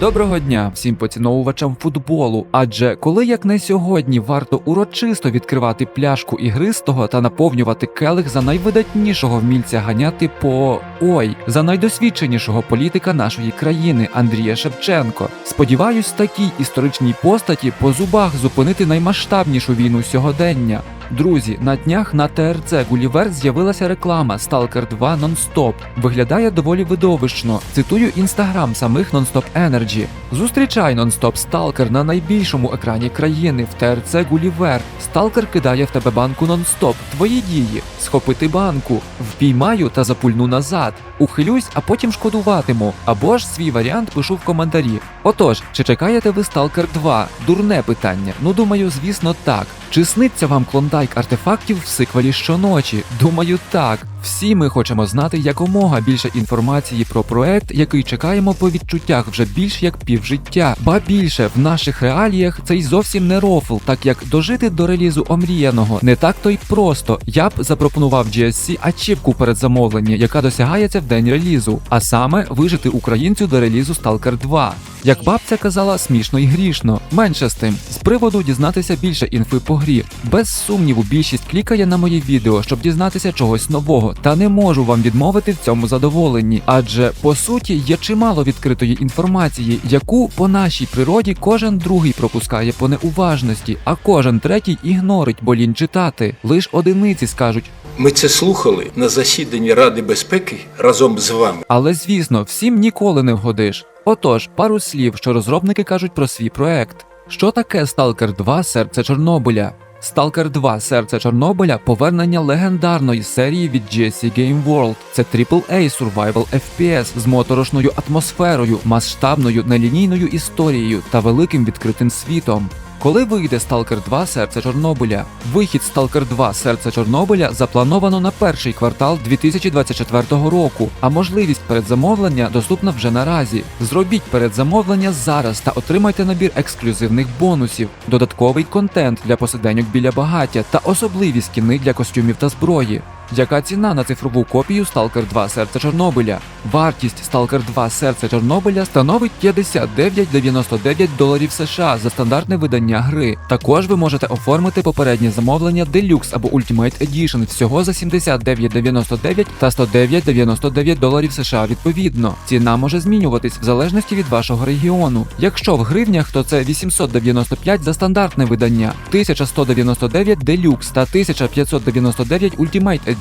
Доброго дня всім поціновувачам футболу. Адже коли як не сьогодні варто урочисто відкривати пляшку ігристого та наповнювати келих за найвидатнішого вмільця ганяти по ой, за найдосвідченішого політика нашої країни Андрія Шевченко. Сподіваюсь, такій історичній постаті по зубах зупинити наймасштабнішу війну сьогодення. Друзі, на днях на ТРЦ Гулівер з'явилася реклама Stalker 2 Nonstop. Виглядає доволі видовищно. Цитую інстаграм самих Nonstop Energy. Зустрічай Nonstop Stalker на найбільшому екрані країни в ТРЦ Гулівер. Сталкер кидає в тебе банку нон-стоп. Твої дії схопити банку, впіймаю та запульну назад. Ухилюсь, а потім шкодуватиму. Або ж свій варіант пишу в коментарі. Отож, чи чекаєте ви Stalker 2? Дурне питання. Ну думаю, звісно, так. Чи сниться вам клондайк артефактів в сиквелі щоночі? Думаю, так. Всі ми хочемо знати якомога більше інформації про проект, який чекаємо по відчуттях вже більш як півжиття. Ба більше в наших реаліях це й зовсім не рофл, так як дожити до релізу омріяного не так то й просто. Я б запропонував GSC ачівку перед замовлення, яка досягається в день релізу, а саме вижити українцю до релізу Stalker 2. Як бабця казала, смішно і грішно. Менше з тим, з приводу дізнатися більше інфи по грі. Без сумніву, більшість клікає на моє відео, щоб дізнатися чогось нового, та не можу вам відмовити в цьому задоволенні. Адже по суті є чимало відкритої інформації, яку по нашій природі кожен другий пропускає по неуважності, а кожен третій ігнорить, бо лінь читати. Лиш одиниці скажуть. Ми це слухали на засіданні Ради безпеки разом з вами. Але звісно, всім ніколи не вгодиш. Отож, пару слів, що розробники кажуть про свій проект. Що таке Stalker 2 Серце Чорнобиля? Stalker 2 Серце Чорнобиля повернення легендарної серії від GSC Game World. Це AAA Survival FPS з моторошною атмосферою, масштабною нелінійною історією та великим відкритим світом. Коли вийде Stalker 2 Серце Чорнобиля? Вихід Stalker 2 Серце Чорнобиля заплановано на перший квартал 2024 року, а можливість передзамовлення доступна вже наразі. Зробіть передзамовлення зараз та отримайте набір ексклюзивних бонусів, додатковий контент для посиденьок біля багаття та особливі скіни для костюмів та зброї. Яка ціна на цифрову копію Stalker 2 Серце Чорнобиля? Вартість Stalker 2 Серце Чорнобиля становить 59,99 доларів США за стандартне видання гри. Також ви можете оформити попереднє замовлення Deluxe або Ultimate Edition всього за 79,99 та 109,99 доларів США відповідно. Ціна може змінюватись в залежності від вашого регіону. Якщо в гривнях, то це 895 за стандартне видання, 1199 Deluxe та 1599 Ultimate Edition.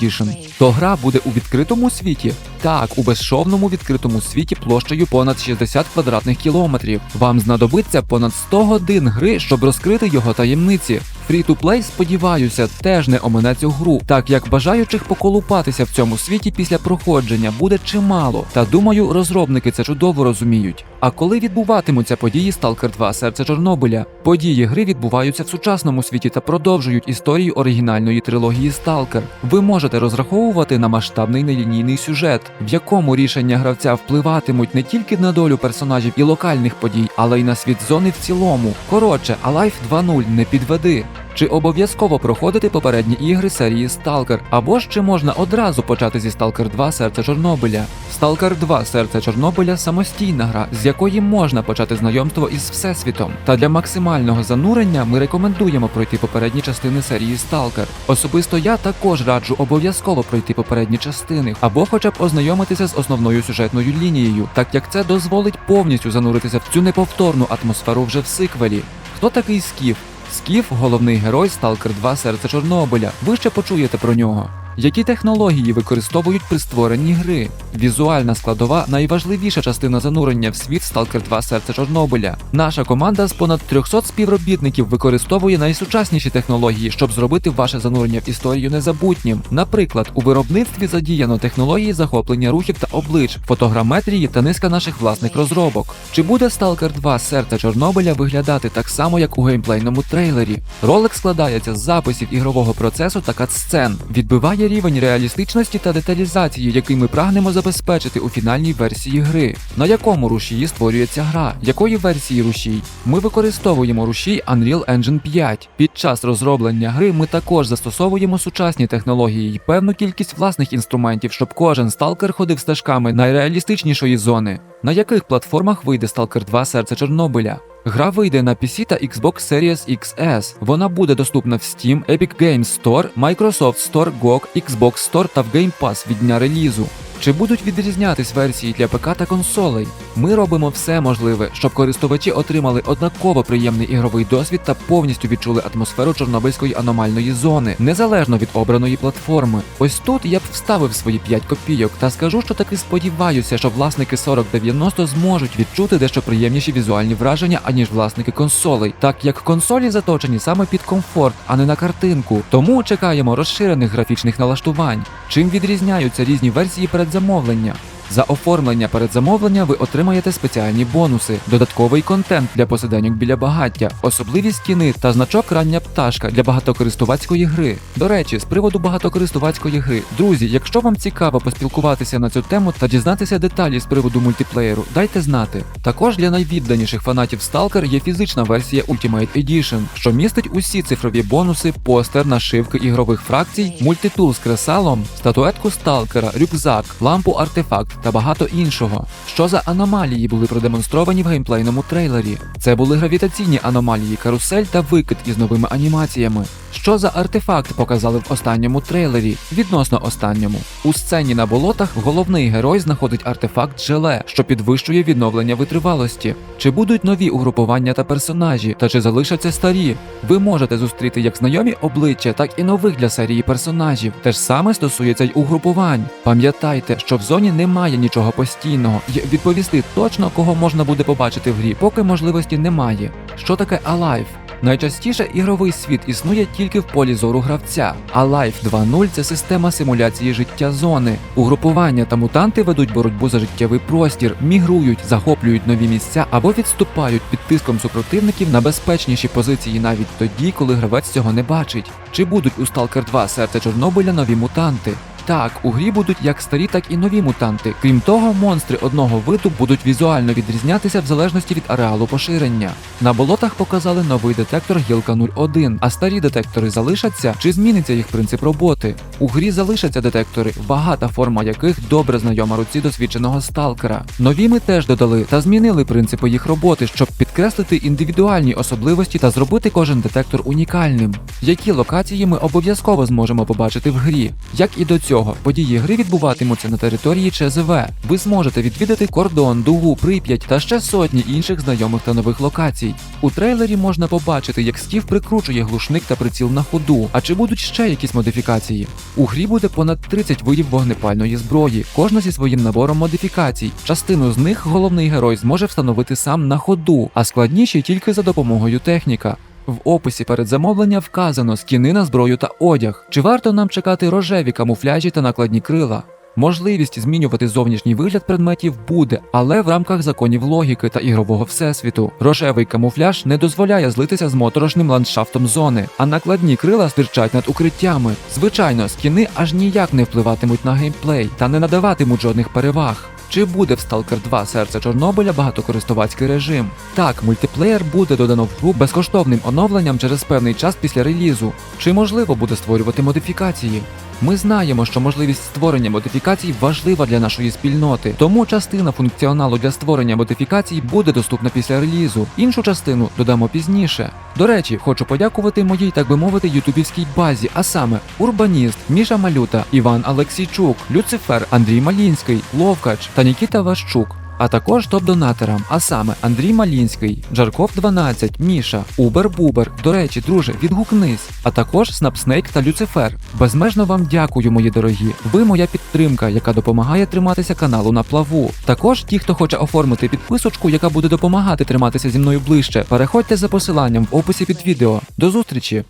То гра буде у відкритому світі. Так, у безшовному відкритому світі площею понад 60 квадратних кілометрів. Вам знадобиться понад 100 годин гри, щоб розкрити його таємниці. Free-to-play, сподіваюся, теж не омине цю гру, так як бажаючих поколупатися в цьому світі після проходження буде чимало. Та думаю, розробники це чудово розуміють. А коли відбуватимуться події Stalker 2 Серце Чорнобиля? Події гри відбуваються в сучасному світі та продовжують історію оригінальної трилогії Stalker. Ви можете розраховувати на масштабний нелінійний сюжет, в якому рішення гравця впливатимуть не тільки на долю персонажів і локальних подій, але й на світ зони в цілому. Коротше, Alive 2.0 не підведи. Чи обов'язково проходити попередні ігри серії Stalker, або ж чи можна одразу почати зі Stalker 2 Серце Чорнобиля? Stalker 2 Серце Чорнобиля самостійна гра, з якої можна почати знайомство із всесвітом. Та для максимального занурення ми рекомендуємо пройти попередні частини серії Stalker. Особисто я також раджу обов'язково пройти попередні частини, або хоча б ознайомитися з основною сюжетною лінією, так як це дозволить повністю зануритися в цю неповторну атмосферу вже в сиквелі. Хто такий Скіф? Скіф головний герой Сталкер 2 Серце Чорнобиля. Ви ще почуєте про нього. Які технології використовують при створенні гри? Візуальна складова найважливіша частина занурення в світ Stalker 2 Серце Чорнобиля. Наша команда з понад 300 співробітників використовує найсучасніші технології, щоб зробити ваше занурення в історію незабутнім. Наприклад, у виробництві задіяно технології захоплення рухів та облич, фотограметрії та низка наших власних розробок. Чи буде Stalker 2 Серце Чорнобиля виглядати так само, як у геймплейному трейлері? Ролик складається з записів ігрового процесу та катсцен, відбиває рівень реалістичності та деталізації, який ми прагнемо забезпечити у фінальній версії гри. На якому рушії створюється гра? Якої версії рушій? Ми використовуємо рушій Unreal Engine 5. Під час розроблення гри ми також застосовуємо сучасні технології і певну кількість власних інструментів, щоб кожен сталкер ходив стежками найреалістичнішої зони. На яких платформах вийде Stalker 2 Серце Чорнобиля? Гра вийде на PC та Xbox Series XS. Вона буде доступна в Steam, Epic Games Store, Microsoft Store, GOG, Xbox Store та в Game Pass від дня релізу. Чи будуть відрізнятись версії для ПК та консолей? Ми робимо все можливе, щоб користувачі отримали однаково приємний ігровий досвід та повністю відчули атмосферу Чорнобильської аномальної зони, незалежно від обраної платформи. Ось тут я б вставив свої 5 копійок та скажу, що таки сподіваюся, що власники 4090 зможуть відчути дещо приємніші візуальні враження, аніж власники консолей, так як консолі заточені саме під комфорт, а не на картинку. Тому чекаємо розширених графічних налаштувань. Чим відрізняються різні версії передзамовлення? За оформлення передзамовлення ви отримаєте спеціальні бонуси, додатковий контент для посиденьок біля багаття, особливі скіни та значок рання пташка для багатокористувацької гри. До речі, з приводу багатокористувацької гри, друзі, якщо вам цікаво поспілкуватися на цю тему та дізнатися деталі з приводу мультиплеєру, дайте знати. Також для найвідданіших фанатів Stalker є фізична версія Ultimate Edition, що містить усі цифрові бонуси, постер, нашивки ігрових фракцій, мультитул з кресалом, статуетку сталкера, рюкзак, лампу артефакт та багато іншого. Що за аномалії були продемонстровані в геймплейному трейлері? Це були гравітаційні аномалії, карусель та викид із новими анімаціями. Що за артефакт показали в останньому трейлері? Відносно останньому. У сцені на болотах головний герой знаходить артефакт желе, що підвищує відновлення витривалості. Чи будуть нові угрупування та персонажі, та чи залишаться старі? Ви можете зустріти як знайомі обличчя, так і нових для серії персонажів. Те ж саме стосується й угрупувань. Пам'ятайте, що в зоні немає нічого постійного, і відповісти точно, кого можна буде побачити в грі, поки можливості немає. Що таке Alive? Найчастіше ігровий світ існує тільки в полі зору гравця, а Life 2.0 – це система симуляції життя зони. Угрупування та мутанти ведуть боротьбу за життєвий простір, мігрують, захоплюють нові місця або відступають під тиском супротивників на безпечніші позиції навіть тоді, коли гравець цього не бачить. Чи будуть у Stalker 2 серце Чорнобиля нові мутанти? Так, у грі будуть як старі, так і нові мутанти. Крім того, монстри одного виду будуть візуально відрізнятися в залежності від ареалу поширення. На болотах показали новий детектор Гілка 01, а старі детектори залишаться чи зміниться їх принцип роботи. У грі залишаться детектори, вага та форма яких добре знайома руці досвідченого сталкера. Нові ми теж додали та змінили принципи їх роботи, щоб підкреслити індивідуальні особливості та зробити кожен детектор унікальним. Які локації ми обов'язково зможемо побачити в грі? Як і до цього, події гри відбуватимуться на території ЧЗВ. Ви зможете відвідати кордон, дугу, прип'ять та ще сотні інших знайомих та нових локацій. У трейлері можна побачити, як Стів прикручує глушник та приціл на ходу. А чи будуть ще якісь модифікації? У грі буде понад 30 видів вогнепальної зброї, кожна зі своїм набором модифікацій. Частину з них головний герой зможе встановити сам на ходу, а складніші тільки за допомогою техніка. В описі передзамовлення вказано скіни на зброю та одяг. Чи варто нам чекати рожеві камуфляжі та накладні крила? Можливість змінювати зовнішній вигляд предметів буде, але в рамках законів логіки та ігрового всесвіту. Рожевий камуфляж не дозволяє злитися з моторошним ландшафтом зони, а накладні крила стирчать над укриттями. Звичайно, скіни аж ніяк не впливатимуть на геймплей та не надаватимуть жодних переваг. Чи буде в Stalker 2 серце Чорнобиля багатокористувацький режим? Так, мультиплеєр буде додано в гру безкоштовним оновленням через певний час після релізу. Чи можливо буде створювати модифікації? Ми знаємо, що можливість створення модифікацій важлива для нашої спільноти, тому частина функціоналу для створення модифікацій буде доступна після релізу. Іншу частину додамо пізніше. До речі, хочу подякувати моїй, так би мовити, ютубівській базі, а саме Урбаніст, Міша Малюта, Іван Алексійчук, Люцифер, Андрій Малінський, Ловкач та Нікіта Ващук. А також топ-донатерам, а саме Андрій Малінський, Жарков 12, Міша, Убер Бубер. До речі, друже, відгукнись, а також Снапснейк та Люцифер. Безмежно вам дякую, мої дорогі. Ви моя підтримка, яка допомагає триматися каналу на плаву. Також ті, хто хоче оформити підписочку, яка буде допомагати триматися зі мною ближче, переходьте за посиланням в описі під відео. До зустрічі!